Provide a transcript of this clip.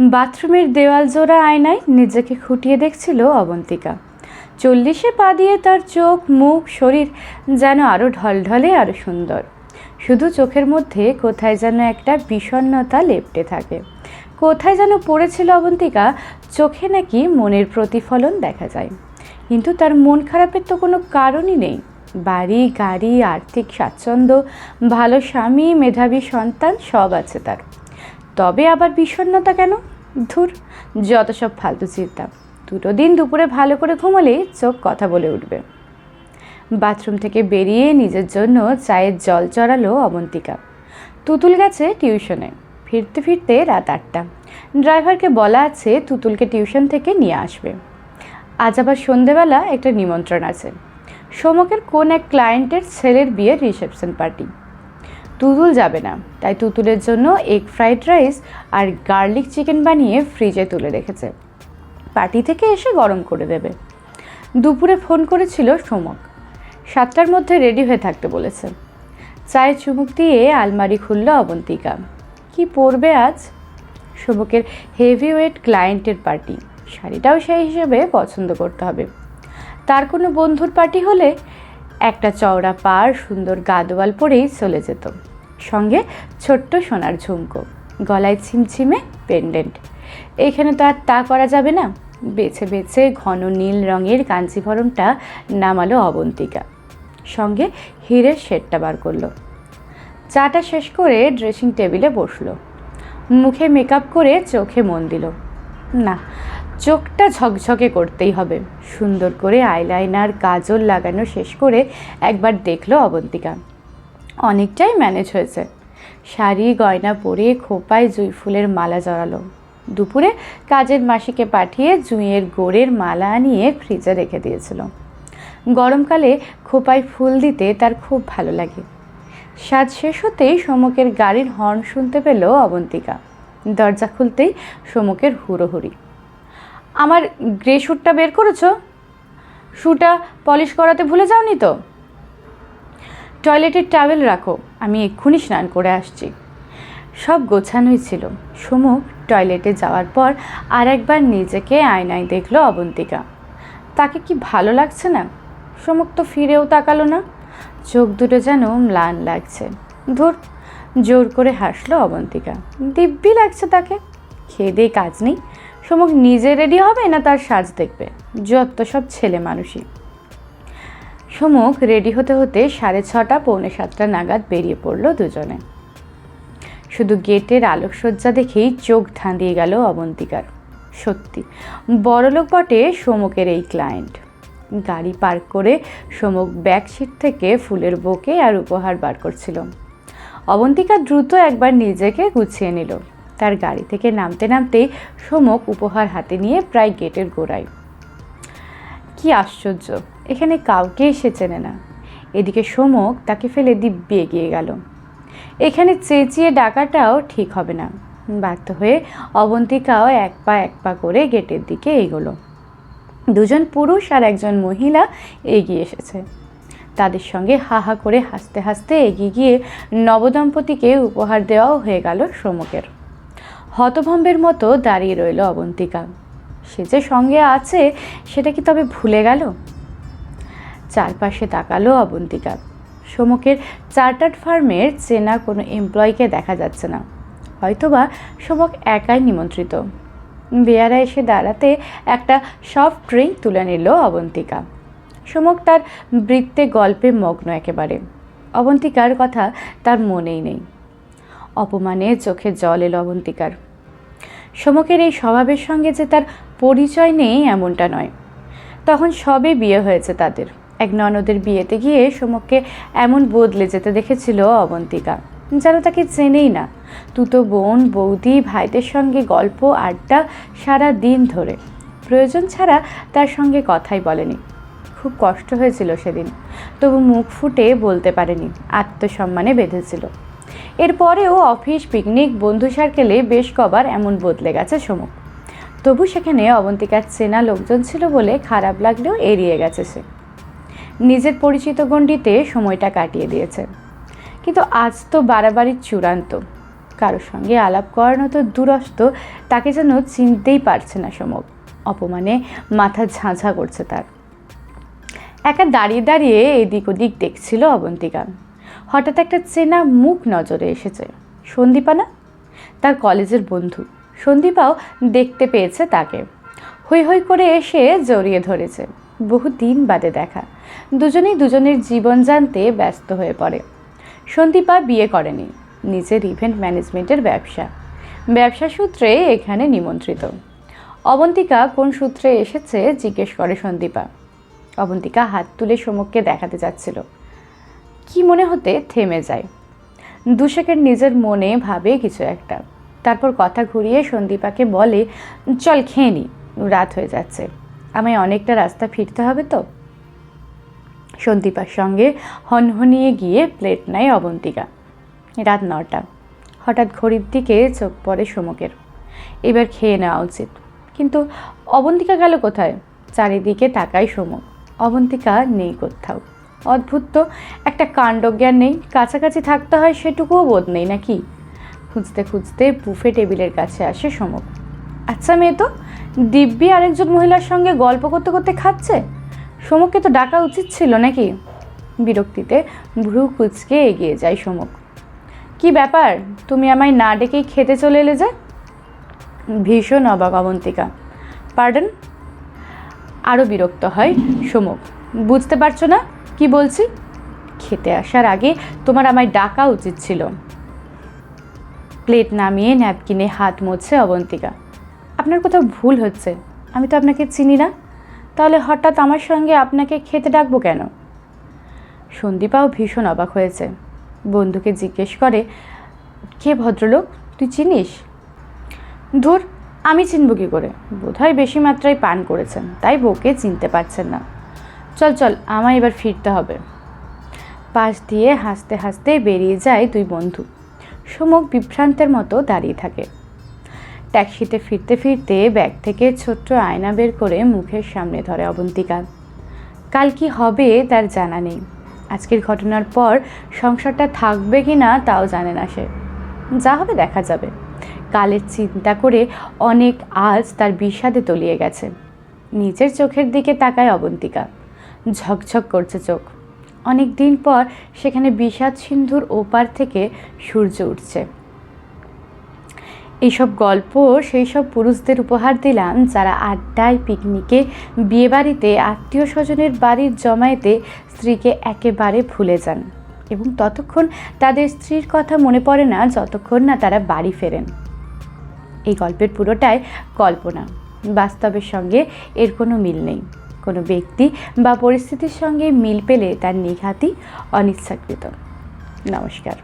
বাথরুমের দেওয়াল জোড়া আয়নায় নিজেকে খুঁটিয়ে দেখছিল অবন্তিকা। চল্লিশে পা দিয়ে তার চোখ, মুখ, শরীর যেন আরও ঢলঢলে আরও সুন্দর। শুধু চোখের মধ্যে কোথায় যেন একটা বিষণ্ণতা লেপটে থাকে। কোথায় যেন পড়েছিল অবন্তিকা, চোখে নাকি মনের প্রতিফলন দেখা যায়। কিন্তু তার মন খারাপের তো কোনো কারণই নেই। বাড়ি, গাড়ি, আর্থিক স্বাচ্ছন্দ্য, ভালো স্বামী, মেধাবী সন্তান সব আছে তার। তবে আবার বিষণ্ণতা কেন? ধুর, যত সব ফালতু চিন্তা। দুটো দিন দুপুরে ভালো করে ঘুমালেই চোখ কথা বলে উঠবে। বাথরুম থেকে বেরিয়ে নিজের জন্য চায়ের জল চড়ালো অবন্তিকা তুতুল গেছে টিউশনে। ফিরতে ফিরতে রাত আটটা। ড্রাইভারকে বলা আছে তুতুলকে টিউশন থেকে নিয়ে আসবে। আজ আবার সন্ধেবেলা একটা নিমন্ত্রণ আছে। সোমকের কোন এক ক্লায়েন্টের ছেলের বিয়ের রিসেপশন পার্টি। তুতুল যাবে না। তাই তুতুলের জন্য এগ ফ্রাইড রাইস আর গার্লিক চিকেন বানিয়ে ফ্রিজে তুলে রেখেছে। পার্টি থেকে এসে গরম করে দেবে। দুপুরে ফোন করেছিল সোমক। সাতটার মধ্যে রেডি হয়ে থাকতে বলেছে। চায়ে চুমুক দিয়ে আলমারি খুলল অবন্তিকা। কি পরবে আজ? সোমকের হেভি ওয়েট ক্লায়েন্টের পার্টি শাড়িটাও সেই হিসেবে পছন্দ করতে হবে। তার কোনো বন্ধুর পার্টি হলে একটা চওড়া পাড়, সুন্দর গাদোয়াল পরেই চলে যেত। ছোট্ট সোনার ঝুমকো, গলায় ছিমছিমে পেন্ডেন্ট। এখানে তো আর তা করা যাবে না। বেছে বেছে ঘন নীল রঙের কাঞ্চিভরমটা নামালো অবন্তিকা। সঙ্গে হীরের শেডটা বার করল। চাটা শেষ করে ড্রেসিং টেবিলে বসল। মুখে মেকআপ করে চোখে মন দিল। না, চোখটা ঝকঝকে করতেই হবে। সুন্দর করে আইলাইনার, কাজল লাগানো শেষ করে একবার দেখল অবন্তিকা। অনেকটাই ম্যানেজ হয়েছে। শাড়ি, গয়না পরে খোপায় জুঁই ফুলের মালা জড়ালো। দুপুরে কাজের মাসিকে পাঠিয়ে জুঁইয়ের গোড়ের মালা আনিয়ে ফ্রিজে রেখে দিয়েছিল। গরমকালে খোপায় ফুল দিতে তার খুব ভালো লাগে। সাজ শেষ হতেই সমুকের গাড়ির হর্ন শুনতে পেল অবন্তিকা। দরজা খুলতেই সমকের হুড়োহুড়ি। আমার গ্রে শ্যুটটা বের করেছ? শ্যুটা পলিশ করাতে ভুলে যাওনি তো? টয়লেটের টাওয়েল রাখো, আমি এক্ষুনি স্নান করে আসছি। সব গোছানোই ছিল। সমুখ টয়লেটে যাওয়ার পর আর একবার নিজেকে আয়নায় দেখল অবন্তিকা। তাকে কি ভালো লাগছে না? সমুখ তো ফিরেও তাকালো না। চোখ দুটো যেন ম্লান লাগছে। ধুর, জোর করে হাসলো অবন্তিকা। দিব্যি লাগছে তাকে। খেয়ে দিয়ে কাজ নেই। সমুখ নিজে রেডি হবে না তার সাজ দেখবে। যত সব ছেলে মানুষই। সমুখ রেডি হতে হতে সাড়ে ছটা, পৌনে সাতটা নাগাদ বেরিয়ে পড়ল দুজনে। শুধু গেটের আলোকসজ্জা দেখেই চোখ ধাঁধিয়ে গেল অবন্তিকার। সত্যি, বড়লোক বটে সমুখের এই ক্লায়েন্ট। গাড়ি পার্ক করে সমুখ ব্যাক সিট থেকে ফুলের বোকে আর উপহার বার করছিল। অবন্তিকা দ্রুত একবার নিজেকে গুছিয়ে নিল। তার গাড়ি থেকে নামতে নামতেই সমুখ উপহার হাতে নিয়ে প্রায় গেটের গোড়ায় কি আশ্চর্য, এখানে কাউকে সে চেনে না। এদিকে সমক তাকে ফেলে দিব্যি এগিয়ে গেল। এখানে চেঁচিয়ে ডাকাটাও ঠিক হবে না। বাধ্য হয়ে অবন্তিকাও এক পা এক পা করে গেটের দিকে এগোলো। দুজন পুরুষ আর একজন মহিলা এগিয়ে এসেছে। তাদের সঙ্গে হা হা করে হাসতে হাসতে এগিয়ে গিয়ে নবদম্পতিকে উপহার দেওয়াও হয়ে গেল সমকের হতভম্বের মতো দাঁড়িয়ে রইল অবন্তিকা। সে যে সঙ্গে আছে, সেটা কি তবে ভুলে গেল? চারপাশে তাকালো অবন্তিকা। সমকের চার্টার্ড ফার্মের চেনা কোনো এমপ্লয়িকে দেখা যাচ্ছে না। হয়তোবা সমক একাই নিমন্ত্রিত। বেয়ারা এসে দাঁড়াতে একটা সফট ড্রিঙ্ক তুলে নিল অবন্তিকা। সমক তার বৃত্তে গল্পে মগ্ন একেবারে। অবন্তিকার কথা তার মনেই নেই। অপমানে চোখে জল এলো অবন্তিকার। সমকের এই স্বভাবের সঙ্গে যে তার পরিচয় নেই এমনটা নয়। তখন সবে বিয়ে হয়েছে তাদের। এক ননদের বিয়েতে গিয়ে সমককে এমন বদলে যেতে দেখেছিল অবন্তিকা। যেন তাকে চেনেই না। তুতো বোন, বৌদি, ভাইদের সঙ্গে গল্প, আড্ডা সারা দিন ধরে। প্রয়োজন ছাড়া তার সঙ্গে কথাই বলেনি। খুব কষ্ট হয়েছিল সেদিন। তবু মুখ ফুটে বলতে পারেনি। আত্মসম্মানে বেঁধেছিল। এরপরেও অফিস, পিকনিক, বন্ধু সার্কেলে বেশ কবার এমন বদলে গেছে সমুখ তবু সেখানে অবন্তিকার চেনা লোকজন ছিল বলে খারাপ লাগলেও এড়িয়ে গেছে সে। নিজের পরিচিত গণ্ডিতে সময়টা কাটিয়ে দিয়েছে। কিন্তু আজ তো বাড়াবাড়ির চূড়ান্ত। কারোর সঙ্গে আলাপ করানো তো দূরস্থ তাকে যেন চিনতেই পারছে না সমক অপমানে মাথা ঝাঁঝা করছে তার। একা দাঁড়িয়ে দাঁড়িয়ে এদিক ওদিক দেখছিল অবন্তিকা। হঠাৎ একটা চেনা মুখ নজরে এসেছে। সন্দীপানা তার কলেজের বন্ধু। সন্দীপাও দেখতে পেয়েছে তাকে। হৈ হৈ করে এসে জড়িয়ে ধরেছে। বহু দিন বাদে দেখা। দুজনেই দুজনের জীবন জানতে ব্যস্ত হয়ে পড়ে। সন্দীপা বিয়ে করেনি। নিজের ইভেন্ট ম্যানেজমেন্টের ব্যবসা। ব্যবসা সূত্রে এখানে নিমন্ত্রিত। অবন্তিকা কোন সূত্রে এসেছে জিজ্ঞেস করে সন্দীপা। অবন্তিকা হাত তুলে সমককে দেখাতে যাচ্ছিল। কি মনে হতে থেমে যায়। দু সেকেন্ড নিজের মনে ভাবে কিছু একটা। তারপর কথা ঘুরিয়ে সন্দীপাকে বলে, চল খেয়ে নি, রাত হয়ে যাচ্ছে। আমায় অনেকটা রাস্তা ফিরতে হবে তো? সন্দীপার সঙ্গে হনহনিয়ে গিয়ে প্লেট নেয় অবন্তিকা। রাত নটা। হঠাৎ ঘড়ির দিকে চোখ পড়ে সমকের। এবার খেয়ে নেওয়া উচিত। কিন্তু অবন্তিকা গেল কোথায়? চারিদিকে তাকাই সমক। অবন্তিকা নেই কোথাও। অদ্ভুত তো, একটা কাণ্ডজ্ঞান নেই। কাছাকাছি থাকতে হয় সেটুকুও বোধ নেই, নাকি? খুঁজতে খুঁজতে বুফে টেবিলের কাছে আসে সমক আচ্ছা মেয়ে তো, দিব্যি আরেকজন মহিলার সঙ্গে গল্প করতে করতে খাচ্ছে? সমককে তো ডাকা উচিত ছিল নাকি? বিরক্তিতে ভ্রু কুচকে এগিয়ে যায় সমক কি ব্যাপার? তুমি আমায় না ডেকেই খেতে চলে এলে যে? ভীষণ অবাক অবন্তিকা। পার্ডন আরও বিরক্ত হয় সমক বুঝতে পারছ না? কি বলছি? খেতে আসার আগে তোমার আমায় ডাকা উচিত ছিল। প্লেট নামিয়ে ন্যাপকিনে হাত মুছছে অবন্তিকা। আপনার কোথাও ভুল হচ্ছে, আমি তো আপনাকে চিনি না। তাহলে হঠাৎ আমার সঙ্গে আপনাকে খেতে ডাকবো কেন? সন্দীপাও ভীষণ অবাক হয়েছে। বন্ধুকে জিজ্ঞেস করে, কে ভদ্রলোক? তুই চিনিস? ধুর, আমি চিনব কী করে? বোধহয় বেশি মাত্রায় পান করেছেন, তাই বউকে চিনতে পারছেন না। চল চল, আমায় এবার ফিরতে হবে। পাশ দিয়ে হাসতে হাসতে বেরিয়ে যায় দুই বন্ধু। সমক বিভ্রান্তের মতো দাঁড়িয়ে থাকে। ট্যাক্সিতে ফিরতে ফিরতে ব্যাগ থেকে ছোট্ট আয়না বের করে মুখের সামনে ধরে অবন্তিকা। কাল কি হবে তার জানা নেই। আজকের ঘটনার পর সংসারটা থাকবে কি না তাও জানে না সে। যা হবে দেখা যাবে। কালের চিন্তা করে অনেক আজ তার বিষাদে তলিয়ে গেছে। নিজের চোখের দিকে তাকায় অবন্তিকা। ঝকঝক করছে চোখ। অনেক দিন পর সেখানে বিষাদ সিন্ধুর ওপার থেকে সূর্য উঠছে। এইসব গল্প সেই সব পুরুষদের উপহার দিলাম যারা আড্ডায় পিকনিকে, বিয়েবাড়িতে আত্মীয় স্বজনের বাড়ির জমায়েতে স্ত্রীকে একেবারে ভুলে যান এবং ততক্ষণ তাদের স্ত্রীর কথা মনে পড়ে না যতক্ষণ না তারা বাড়ি ফেরেন। এই গল্পের পুরোটাই কল্পনা। বাস্তবের সঙ্গে এর কোনো মিল নেই। কোনো ব্যক্তি বা পরিস্থিতির সঙ্গে মিল পেলে তার নিঘাতি অনিচ্ছাকৃত। নমস্কার।